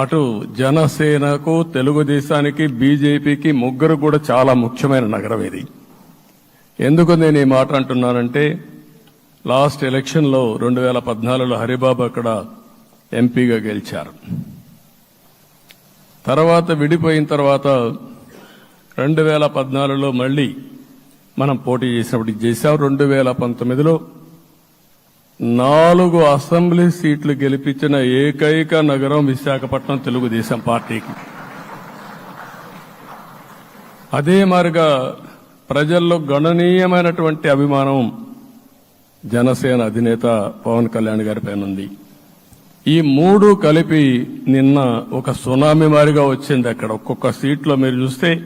అటు జనసేనకు తెలుగుదేశానికి బీజేపీకి ముగ్గురు కూడా చాలా ముఖ్యమైన నగరం ఇది. ఎందుకు నేను ఈ మాట అంటున్నానంటే లాస్ట్ ఎలక్షన్లో రెండు వేల పద్నాలుగులో హరిబాబు అక్కడ ఎంపీగా గెలిచారు. తర్వాత విడిపోయిన తర్వాత రెండు వేల పద్నాలుగులో మళ్ళీ మనం పోటీ చేసినప్పుడు చేశాం. రెండు వేల పంతొమ్మిదిలో నాలుగు అసెంబ్లీ సీట్లు గెలిపించిన ఏకైక నగరం విశాఖపట్నం తెలుగుదేశం పార్టీకి. అదే మారిగా ప్రజల్లో గణనీయమైనటువంటి అభిమానం జనసేన అధినేత పవన్ కళ్యాణ్ గారి పైన ఉంది. ఈ మూడు కలిపి నిన్న ఒక సునామీ మారిగా వచ్చింది అక్కడ. ఒక్కొక్క సీట్లో మీరు చూస్తే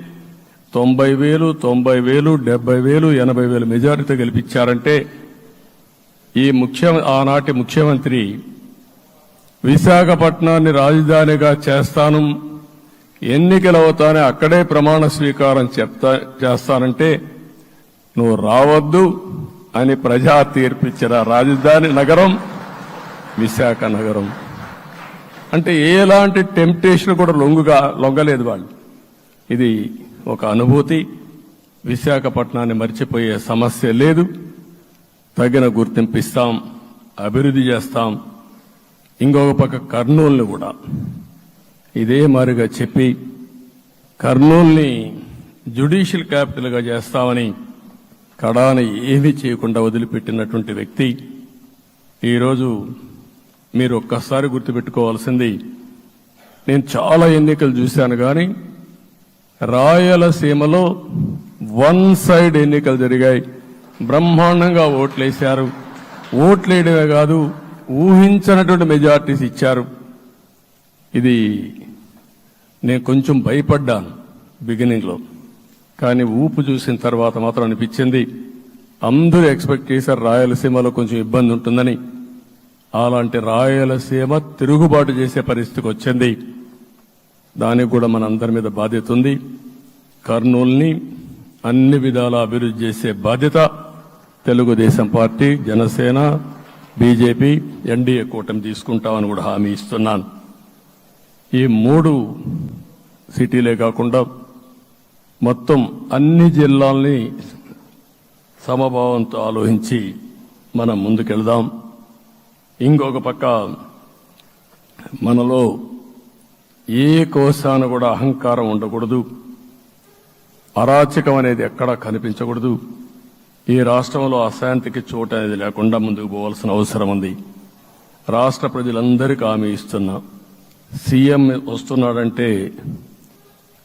తొంభై వేలు తొంభై వేలు డెబ్బై వేలు ఎనభై వేలు మెజారిటీ గెలిపించారంటే ఈ ముఖ్య ఆనాటి ముఖ్యమంత్రి విశాఖపట్నాన్ని రాజధానిగా చేస్తాను ఎన్నికలు అవుతానే అక్కడే ప్రమాణ స్వీకారం చెప్తా చేస్తానంటే నువ్వు రావద్దు అని ప్రజా తీర్పిచ్చిన రాజధాని నగరం విశాఖ నగరం. అంటే ఎలాంటి టెంప్టేషన్ కూడా లొంగుగా లొంగలేదు వాళ్ళు. ఇది ఒక అనుభూతి. విశాఖపట్నాన్ని మర్చిపోయే సమస్య లేదు. తగిన గుర్తింపు ఇస్తాం అభివృద్ధి చేస్తాం. ఇంకొక పక్క కర్నూలుని కూడా. ఇదే మారిగా చెప్పి కర్నూల్ని జ్యుడిషియల్ క్యాపిటల్గా చేస్తామని కడాన ఏమీ చేయకుండా వదిలిపెట్టినటువంటి వ్యక్తి ఈరోజు మీరు ఒక్కసారి గుర్తుపెట్టుకోవాల్సింది నేను చాలా ఎన్నికలు చూశాను కానీ రాయలసీమలో వన్ సైడ్ ఎన్నికలు జరిగాయి. బ్రహ్మాండంగా ఓట్లేశారు. ఓట్లేయడమే కాదు ఊహించనటువంటి మెజార్టీస్ ఇచ్చారు. ఇది నేను కొంచెం భయపడ్డాను బిగినింగ్లో కానీ ఊపు చూసిన తర్వాత మాత్రం అనిపించింది అందరూ ఎక్స్పెక్ట్ చేశారు రాయలసీమలో కొంచెం ఇబ్బంది ఉంటుందని. అలాంటి రాయలసీమ తిరుగుబాటు చేసే పరిస్థితికి వచ్చింది. దానికి కూడా మన అందరి మీద బాధ్యత ఉంది. కర్నూల్ని అన్ని విధాలా అభివృద్ధి చేసే బాధ్యత Telugu Desam party Janasena BJP NDA కూటమి తీసుకుంటామని కూడా హామీ ఇస్తున్నాను. ఈ మూడు సిటీలే కాకుండా మొత్తం అన్ని జిల్లాల్ని సమభావంతో ఆలోచించి మనం ముందుకెళ్దాం. ఇంకొక పక్క మనలో ఏ కోశాన కూడా అహంకారం ఉండకూడదు. అరాచకం అనేది ఎక్కడా కనిపించకూడదు. ఈ రాష్ట్రంలో అశాంతికి చోటు అనేది లేకుండా ముందుకు పోవాల్సిన అవసరం ఉంది. రాష్ట్ర ప్రజలందరికీ హామీ ఇస్తున్నా. సీఎం వస్తున్నాడంటే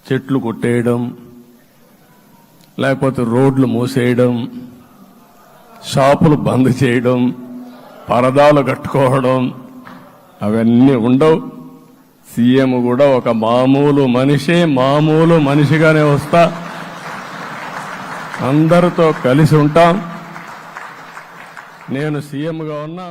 చెట్లు కొట్టేయడం లేకపోతే రోడ్లు మూసేయడం షాపులు బంద్ చేయడం పరదాలు కట్టుకోవడం అవన్నీ ఉండవు. సీఎం కూడా ఒక మామూలు మనిషే మామూలు మనిషిగానే వస్తా. అందరితో కలిసి ఉంటాం. నేను సీఎంగా ఉన్నా